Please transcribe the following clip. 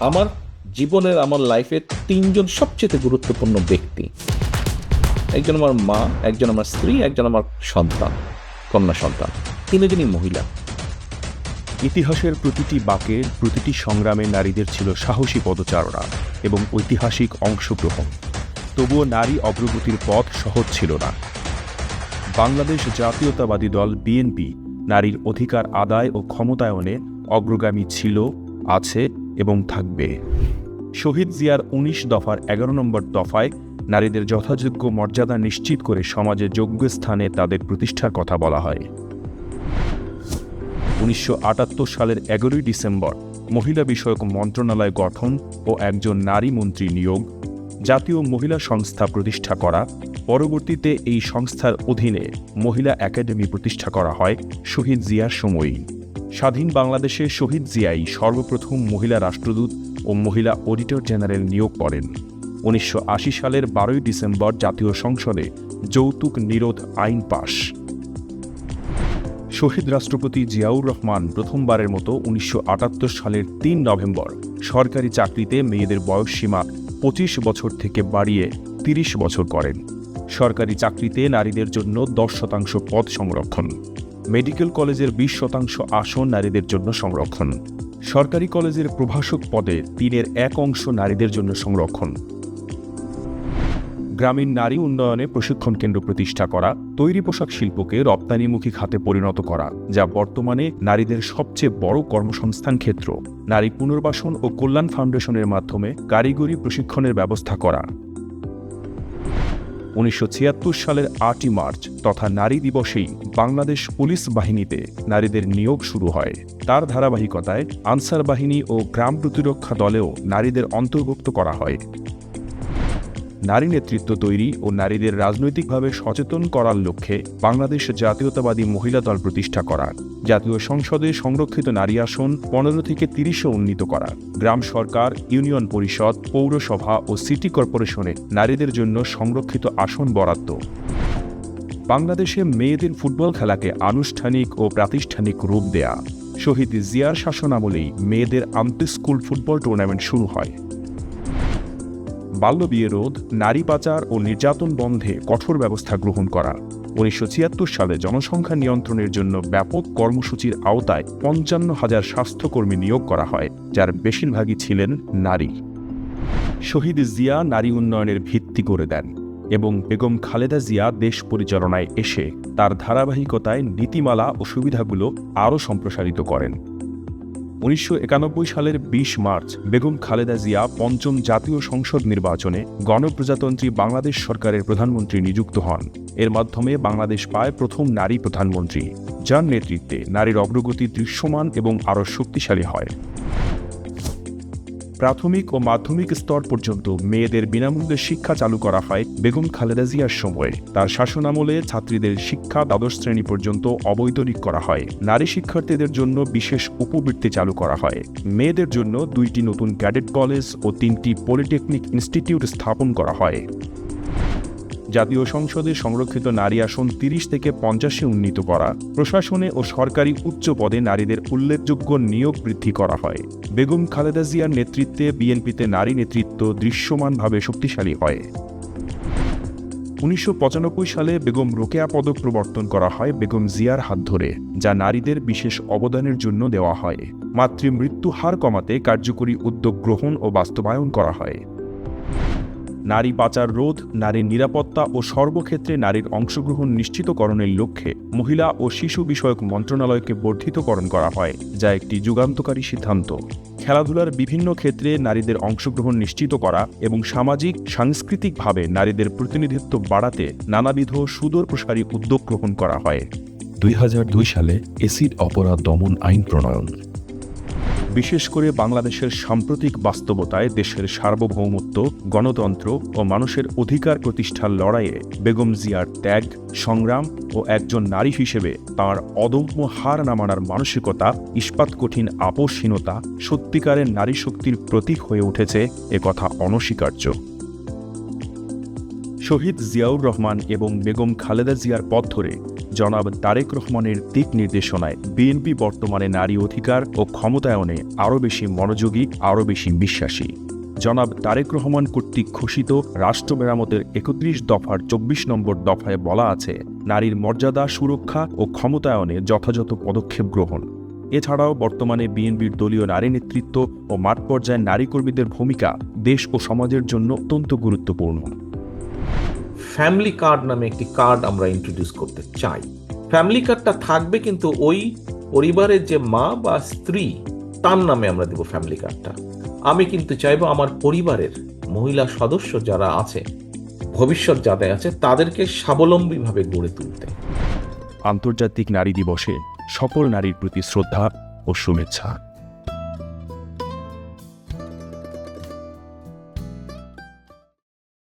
আমার জীবনের, আমার লাইফে তিনজন সবচেয়ে গুরুত্বপূর্ণ ব্যক্তি। একজন আমার মা, একজন আমার স্ত্রী, একজন আমার সন্তান, কন্যা সন্তান। তিনজনই মহিলা। ইতিহাসের প্রতিটি বাঁকের প্রতিটি সংগ্রামে নারীদের ছিল সাহসী পদচারণা এবং ঐতিহাসিক অংশগ্রহণ। তবুও নারী অগ্রগতির পথ সহজ ছিল না। বাংলাদেশ জাতীয়তাবাদী দল বিএনপি নারীর অধিকার আদায় ও ক্ষমতায়নে অগ্রগামী ছিল, আছে এবং থাকবে। শহীদ জিয়ার ১৯ দফার এগারো নম্বর দফায় নারীদের যথাযোগ্য মর্যাদা নিশ্চিত করে সমাজে যোগ্য স্থানে তাদের প্রতিষ্ঠার কথা বলা হয়। উনিশশো আটাত্তর সালের এগারোই ডিসেম্বর মহিলা বিষয়ক মন্ত্রণালয় গঠন ও একজন নারী মন্ত্রী নিয়োগ, জাতীয় মহিলা সংস্থা প্রতিষ্ঠা করা, পরবর্তীতে এই সংস্থার অধীনে মহিলা একাডেমি প্রতিষ্ঠা করা হয় শহীদ জিয়ার সময়ই। স্বাধীন বাংলাদেশে শহীদ জিয়াই সর্বপ্রথম মহিলা রাষ্ট্রদূত ও মহিলা অডিটর জেনারেল নিয়োগ করেন। উনিশশো আশি সালের বারোই ডিসেম্বর জাতীয় সংসদে যৌতুক নিরোধ আইন পাশ। শহীদ রাষ্ট্রপতি জিয়াউর রহমান প্রথমবারের মতো উনিশশো আটাত্তর সালের তিন নভেম্বর সরকারি চাকরিতে মেয়েদের বয়সসীমা পঁচিশ বছর থেকে বাড়িয়ে তিরিশ বছর করেন। সরকারি চাকরিতে নারীদের জন্য দশ শতাংশ পদ সংরক্ষণ। মেডিকেল কলেজের বিশ শতাংশ আসন নারীদের জন্য সংরক্ষণ। সরকারি কলেজের প্রভাষক পদে তিনের এক অংশ নারীদের জন্য সংরক্ষণ। গ্রামীণ নারী উন্নয়নে প্রশিক্ষণ কেন্দ্র প্রতিষ্ঠা করা, তৈরি পোশাক শিল্পকে রপ্তানিমুখী খাতে পরিণত করা, যা বর্তমানে নারীদের সবচেয়ে বড় কর্মসংস্থান ক্ষেত্র। নারী পুনর্বাসন ও কল্যাণ ফাউন্ডেশনের মাধ্যমে কারিগরি প্রশিক্ষণের ব্যবস্থা করা। উনিশশো ছিয়াত্তর সালের আটই মার্চ তথা নারী দিবসেই বাংলাদেশ পুলিশ বাহিনীতে নারীদের নিয়োগ শুরু হয়। তার ধারাবাহিকতায় আনসার বাহিনী ও গ্রাম প্রতিরক্ষা দলেও নারীদের অন্তর্ভুক্ত করা হয়। নারী নেতৃত্ব তৈরি ও নারীদের রাজনৈতিকভাবে সচেতন করার লক্ষ্যে বাংলাদেশ জাতীয়তাবাদী মহিলা দল প্রতিষ্ঠা করা জাতীয় সংসদে সংরক্ষিত নারী আসন পনেরো থেকে তিরিশে উন্নীত করা গ্রাম সরকার, ইউনিয়ন পরিষদ, পৌরসভা ও সিটি কর্পোরেশনে নারীদের জন্য সংরক্ষিত আসন বরাদ্দ। বাংলাদেশে মেয়েদের ফুটবল খেলাকে আনুষ্ঠানিক ও প্রাতিষ্ঠানিক রূপ দেয়া। শহীদ জিয়ার শাসনামলেই মেয়েদের আন্তঃস্কুল ফুটবল টুর্নামেন্ট শুরু হয়। বাল্যবিয়ে রোধ, নারী পাচার ও নির্যাতন বন্ধে কঠোর ব্যবস্থা গ্রহণ করা। উনিশশো ছিয়াত্তর সালে জনসংখ্যা নিয়ন্ত্রণের জন্য ব্যাপক কর্মসূচির আওতায় পঞ্চান্ন হাজার স্বাস্থ্যকর্মী নিয়োগ করা হয়, যার বেশিরভাগই ছিলেন নারী। শহীদ জিয়া নারী উন্নয়নের ভিত্তি করে দেন এবং বেগম খালেদা জিয়া দেশ পরিচালনায় এসে তার ধারাবাহিকতায় নীতিমালা ও সুবিধাগুলো আরও সম্প্রসারিত করেন। উনিশশো একানব্বই সালের ২০ মার্চ, বেগম খালেদা জিয়া পঞ্চম জাতীয় সংসদ নির্বাচনে গণপ্রজাতন্ত্রী বাংলাদেশ সরকারের প্রধানমন্ত্রী নিযুক্ত হন। এর মাধ্যমে বাংলাদেশ পায় প্রথম নারী প্রধানমন্ত্রী, যার নেতৃত্বে নারীর অগ্রগতি দৃশ্যমান এবং আরও শক্তিশালী হয়। প্রাথমিক ও মাধ্যমিক স্তর পর্যন্ত মেয়েদের বিনামূল্যে শিক্ষা চালু করা হয় বেগম খালেদা জিয়ার সময়ে। তার শাসনামলে ছাত্রীদের শিক্ষা দ্বাদশ শ্রেণি পর্যন্ত অবৈতনিক করা হয়। নারী শিক্ষার্থীদের জন্য বিশেষ উপবৃত্তি চালু করা হয়। মেয়েদের জন্য দুইটি নতুন ক্যাডেট কলেজ ও তিনটি পলিটেকনিক ইনস্টিটিউট স্থাপন করা হয়। জাতীয় সংসদে সংরক্ষিত নারী আসন তিরিশ থেকে পঞ্চাশে উন্নীত করা। প্রশাসনে ও সরকারি উচ্চ পদে নারীদের উল্লেখযোগ্য নিয়োগ বৃদ্ধি করা হয়। বেগম খালেদা জিয়ার নেতৃত্বে বিএনপিতে নারী নেতৃত্ব দৃশ্যমানভাবে শক্তিশালী হয়। উনিশশো পঁচানব্বই সালে বেগম রোকেয়া পদক প্রবর্তন করা হয় বেগম জিয়ার হাত ধরে, যা নারীদের বিশেষ অবদানের জন্য দেওয়া হয়। মাতৃমৃত্যু হার কমাতে কার্যকরী উদ্যোগ গ্রহণ ও বাস্তবায়ন করা হয়। নারী পাচার রোধ, নারীর নিরাপত্তা ও সর্বক্ষেত্রে নারীর অংশগ্রহণ নিশ্চিতকরণের লক্ষ্যে মহিলা ও শিশু বিষয়ক মন্ত্রণালয়কে বর্ধিতকরণ করা হয়, যা একটি যুগান্তকারী সিদ্ধান্ত। খেলাধুলার বিভিন্ন ক্ষেত্রে নারীদের অংশগ্রহণ নিশ্চিত করা এবং সামাজিক, সাংস্কৃতিকভাবে নারীদের প্রতিনিধিত্ব বাড়াতে নানাবিধ সুদূর প্রসারী উদ্যোগ গ্রহণ করা হয়। দুই হাজার দুই সালে এসিড অপরাধ দমন আইন প্রণয়ন। বিশেষ করে বাংলাদেশের সাম্প্রতিক বাস্তবতায় দেশের সার্বভৌমত্ব, গণতন্ত্র ও মানুষের অধিকার প্রতিষ্ঠার লড়াইয়ে বেগম জিয়ার ত্যাগ, সংগ্রাম ও একজন নারী হিসেবে তার অদম্য হার না মানার মানসিকতা, ইস্পাত কঠিন আপোষহীনতা সত্যিকারের নারী শক্তির প্রতীক হয়ে উঠেছে একথা অনস্বীকার্য। শহীদ জিয়াউর রহমান এবং বেগম খালেদা জিয়ার পথ ধরে জনাব তারেক রহমানের দিক নির্দেশনায় বিএনপি বর্তমানে নারী অধিকার ও ক্ষমতায়নে আরও বেশি মনোযোগী, আরও বেশি বিশ্বাসী। জনাব তারেক রহমান কর্তৃক ঘোষিত রাষ্ট্র মেরামতের একত্রিশ দফার চব্বিশ নম্বর দফায় বলা আছে, নারীর মর্যাদা, সুরক্ষা ও ক্ষমতায়নে যথাযথ পদক্ষেপ গ্রহণ। এছাড়াও বর্তমানে বিএনপির দলীয় নারী নেতৃত্ব ও মাঠ পর্যায়ে নারী কর্মীদের ভূমিকা দেশ ও সমাজের জন্য অত্যন্ত গুরুত্বপূর্ণ। ফ্যামিলি কার্ড নামে একটি কার্ড আমরা ইন্ট্রোডিউস করতে চাই। ফ্যামিলি কার্ডটা থাকবে কিন্তু ওই পরিবারের যে মা বা স্ত্রী, তার নামে আমরা দেব ফ্যামিলি কার্ডটা আমি কিন্তু চাইব আমার পরিবারের মহিলা সদস্য যারা আছে, ভবিষ্যৎ যাদের আছে, তাদেরকে স্বাবলম্বীভাবে গড়ে তুলতে। আন্তর্জাতিক নারী দিবসে সকল নারীর প্রতি শ্রদ্ধা ও শুভেচ্ছা।